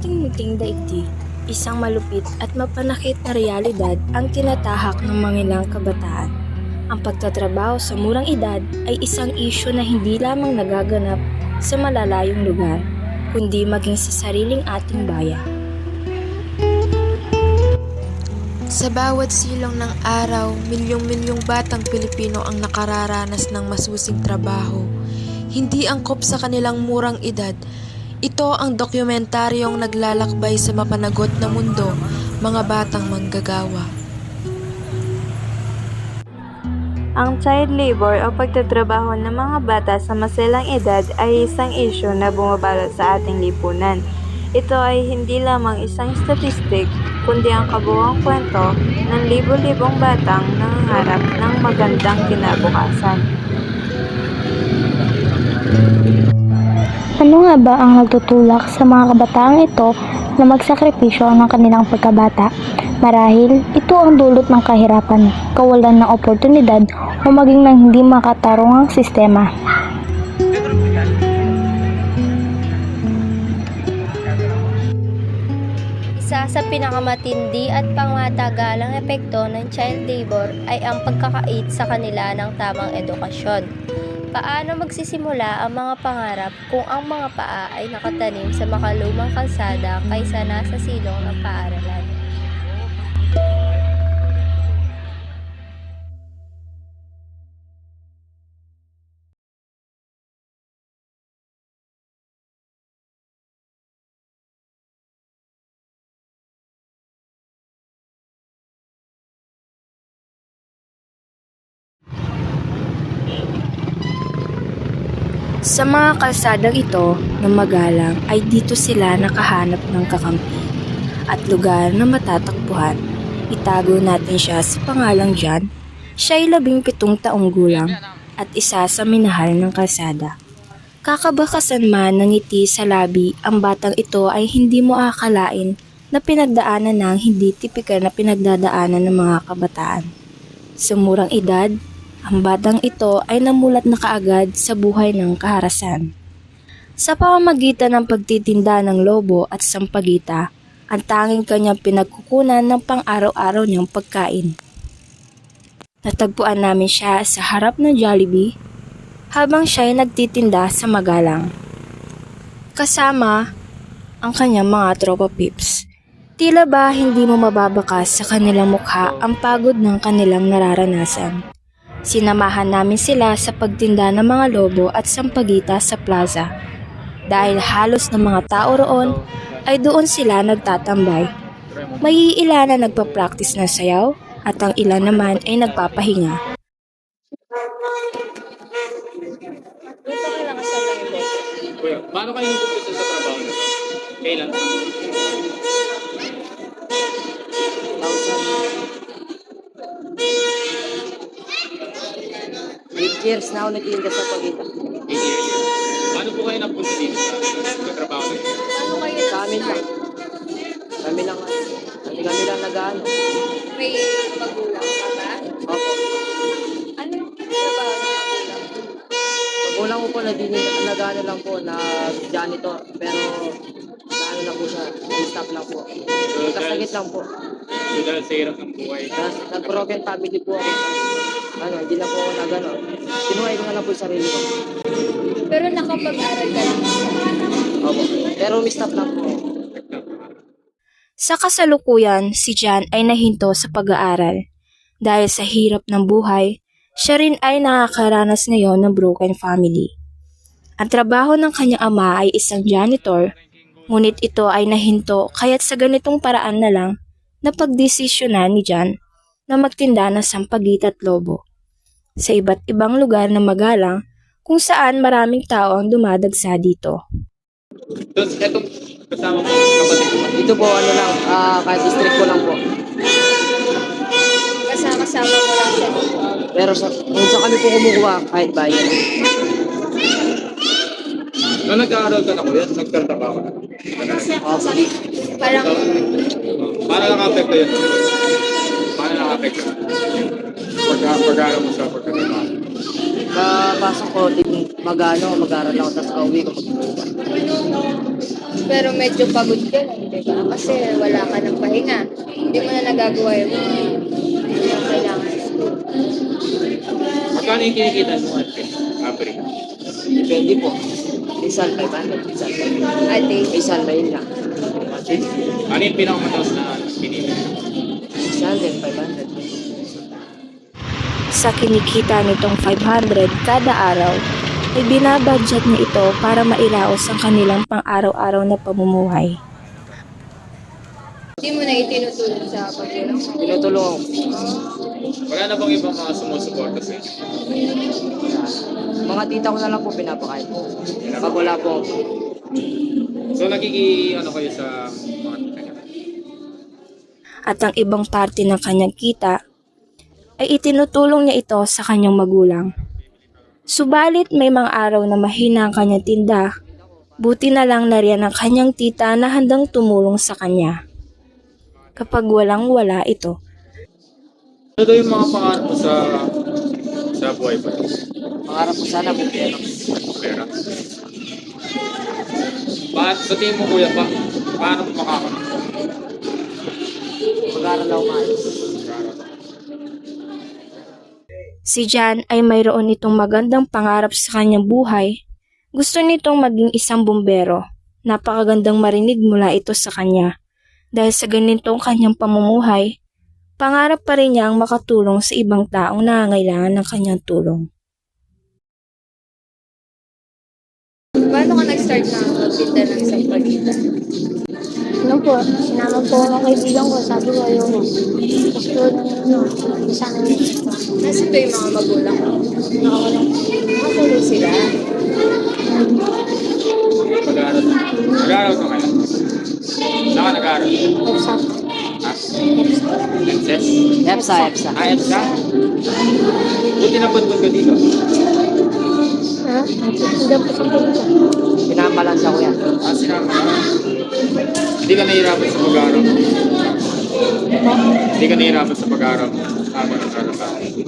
ating munting daigdig, isang malupit at mapanakit na realidad ang tinatahak ng mga ilang kabataan. Ang pagtatrabaho sa murang edad ay isang isyu na hindi lamang nagaganap sa malalayong lugar, kundi maging sa sariling ating bayan. Sa bawat silong ng araw, milyong-milyong batang Pilipino ang nakararanas ng masusing trabaho. Hindi angkop sa kanilang murang edad. Ito ang dokumentaryong naglalakbay sa mapanagot na mundo, mga batang manggagawa. Ang child labor o pagtatrabaho ng mga bata sa maselang edad ay isang isyu na bumabalot sa ating lipunan. Ito ay hindi lamang isang statistik, kundi ang kabuuang kwento ng libo-libong batang nangangarap ng magandang kinabukasan. Nga ba ang nagtutulak sa mga kabataang ito na magsakripisyo ng kanilang pagkabata? Marahil, ito ang dulot ng kahirapan, kawalan ng oportunidad o maging ng hindi makatarungang sistema. Isa sa pinakamatindi at pangmatagalang epekto ng child labor ay ang pagkakait sa kanila ng tamang edukasyon. Paano magsisimula ang mga pangarap kung ang mga paa ay nakatanim sa makalumang kalsada kaysa nasa silong ng paaralan? Sa mga kalsadang ito na magalang ay dito sila nakahanap ng kakampi at lugar na matatakbuhan. Itago natin siya sa pangalang John. Siya ay labing pitong taong gulang at isa sa minahal ng kalsada. Kakabakasan man ng ngiti sa labi, ang batang ito ay hindi mo akalain na pinagdaanan ng hindi tipikal na pinagdadaanan ng mga kabataan. Sa murang edad, ang batang ito ay namulat na kaagad sa buhay ng kaharasan. Sa pamamagitan ng pagtitinda ng lobo at sampagita, ang tanging kanyang pinagkukunan ng pang-araw-araw niyang pagkain. Natagpuan namin siya sa harap ng Jollibee habang siya ay nagtitinda sa magalang. Kasama ang kanyang mga tropa pips. Tila ba hindi mo mababakas sa kanilang mukha ang pagod ng kanilang nararanasan. Sinamahan namin sila sa pagtinda ng mga lobo at sampagita sa plaza. Dahil halos ng mga tao roon ay doon sila nagtatambay. May ilan na nagpa-practice ng sayaw at ang ilan naman ay nagpapahinga. Paano kayo nag-umpisa sa trabaho? Kailan? Years na ako nagtitinda sa pagita. Eight years. Paano po kayo napunta dito sa, sa trabaho niyo? Sa amin lang. Kami lang, kami, kami lang nag-ano. May magulang ka ba? Opo. Ano yung trabaho ng magulang? Magulang ko po na din, nag-ano lang po, na janitor. Pero, ano lang po siya, stop lang po. Kasagit lang po. So dahil sa hirap ng buhay. Nag-broken family po ako. Ano, hindi na po ako nag-ano. Sinuhay ko na lang po yung sarili ko. Pero nakapag-aral ka lang. Opo. Pero stop lang po. Sa kasalukuyan, si Jan ay nahinto sa pag-aaral. Dahil sa hirap ng buhay, siya rin ay nakakaranas ngayon ng broken family. Ang trabaho ng kanyang ama ay isang janitor, ngunit ito ay nahinto kaya't sa ganitong paraan na lang napagdesisyonan ni Jan na magtinda ng sampagita at lobo sa iba't ibang lugar na magalang kung saan maraming tao ang dumadagsa dito. Etong kasama mo, kapatid mo. Ito po, ano lang, ah, kahit district ko lang po. Kasama-sama mo lang siya. Pero sa, kung saan kami po kumukuha, kahit bayan. Nung nag-aaral ka na kuya, nagtatrabaho ka na. Opo. Parang Paano nakapekto yun? Paano nakapekto? Pagka, pag-aaral mo sa pagkatrabaho. Kapasok ko, din mag-ano, mag-aaral ako, tapos kauwi ko. Pero medyo pagod ka lang, di ba? Kasi wala ka ng pahinga. Hindi mo na nagagawa yung mga yung kailangan sa school. Magkano yung kinikita mo ate? Average. Depende po. Minsan 500, minsan 500. Ate, na yun lang. Ano yung pinakamataas na pinili? Din 500. Sa kinikita nitong 500 kada araw, ay binabudget niya ito para mailaos ang kanilang pang-araw-araw na pamumuhay. hindi mo na itinutulong sa pagkulang mo. Tinutulong ako. Wala na bang ibang mga sumusuporta sa inyo? Mga tita ko na lang po pinapakain. Pag wala po, So nagigi ano kayo sa mga? At ang ibang parte ng kanyang kita ay itinutulong niya ito sa kanyang magulang. Subalit may mga araw na mahina ang kanyang tinda, buti na lang nariyan ang kanyang tita na handang tumulong sa kanya. Kapag walang wala ito, Ano daw yung mga pangarap mo sa sa buhay pa? pangarap ko sana po pero Pera. Pa sa tingin mo kuya pa, paano mo makakaroon? mag-aaral ako maayos. Si Jan ay mayroon itong magandang pangarap sa kanyang buhay. Gusto nitong maging isang bumbero. Napakagandang marinig mula ito sa kanya. Dahil sa ganitong kanyang pamumuhay, pangarap pa rin niya ang makatulong sa ibang taong nangangailangan ng kanyang tulong. Paano ka nag-start na magtinda ng isang pagkita? Ano po, sinama po ako ng kaibigan ko, sabi ko ayoko. Tapos po, ano, hindi sana niya. Nasaan ba yung mga magulang mo? Nakawalan po. Nakatulong sila. Mag-aaral. Mag-aaral ka ngayon? Saan ka nag-aaral? Tapos Ha? Lenses? EPSA, EPSA. Ah, EPSA? Buti na ba't ka dito? Ha? Hindi po sa pumunta. Pinapalansya ko yan. Ah, sinama ka. Hindi ka nahihirapan sa pag-aaral mo? Hindi ka nahihirapan sa pag-aaral mo? Tama nag-aaral ka. Hindi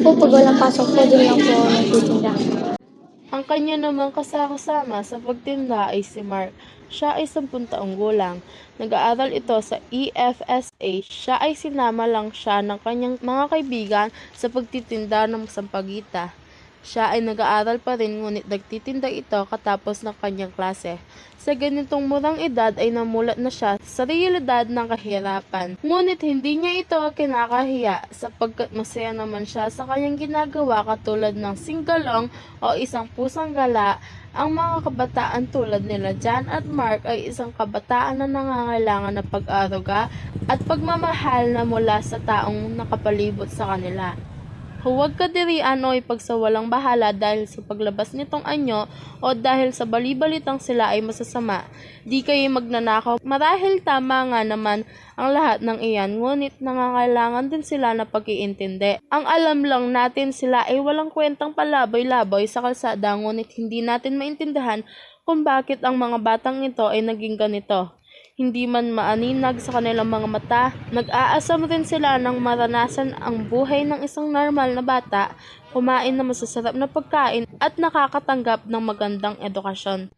po, pag walang pasok po, din lang po ako nagtitinda. Ang kanya namang kasakasama sa pagtinda ay si Mark. Siya ay 10 taong gulang. Nag-aaral ito sa E EFSA. Siya ay sinama lang siya ng kanyang mga kaibigan sa pagtitinda ng sampagita. Siya ay nag-aaral pa rin ngunit nagtitinda ito katapos ng kanyang klase. Sa ganitong murang edad ay namulat na siya sa realidad ng kahirapan. Ngunit hindi niya ito kinakahiya sapagkat masaya naman siya sa kanyang ginagawa katulad ng singgalong o isang pusang gala. Ang mga kabataan tulad nila Jan at Mark ay isang kabataan na nangangailangan ng pag-aruga at pagmamahal na mula sa taong nakapalibot sa kanila. Huwag kadirian o ipagsawalang bahala dahil sa paglabas nitong anyo o dahil sa balibalitang sila ay masasama. Di kayo magnanakaw. Marahil tama nga naman ang lahat ng iyan, ngunit nangangailangan din sila na pag-iintindi. Ang alam lang natin sila ay walang kwentang palaboy-laboy sa kalsada, ngunit hindi natin maintindihan kung bakit ang mga batang ito ay naging ganito. Hindi man maaninag sa kanilang mga mata, nag-aasam rin sila ng maranasan ang buhay ng isang normal na bata, kumain ng masasarap na pagkain at nakakatanggap ng magandang edukasyon.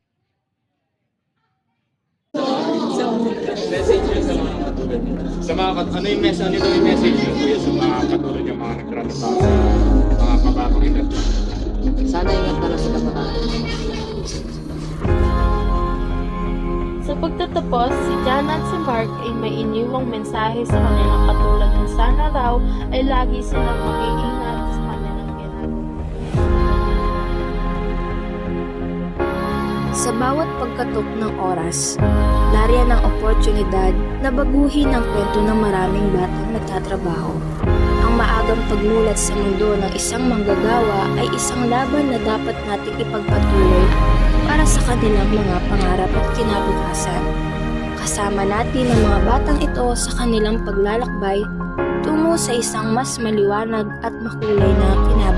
Sa mga. Sa kat- ano yung message, ano yung message nyo kuya sa mga katulad yung mga nagtratrabaho sa mga kabatang edad? Sana ingat na lang sila parang. Pagtatapos, si Jan at si Mark ay may iniwang mensahe sa kanilang katulad ng sana raw ay lagi silang mag-iingat sa kanilang ginagawa. Sa bawat pagkatok ng oras, nariyan ang oportunidad na baguhin ang kwento ng maraming batang nagtatrabaho. Ang maagang pagmulat sa mundo ng isang manggagawa ay isang laban na dapat nating ipagpatuloy para sa kanilang mga pangarap at kinabukasan. Kasama natin ang mga batang ito sa kanilang paglalakbay tungo sa isang mas maliwanag at makulay na kinabukasan.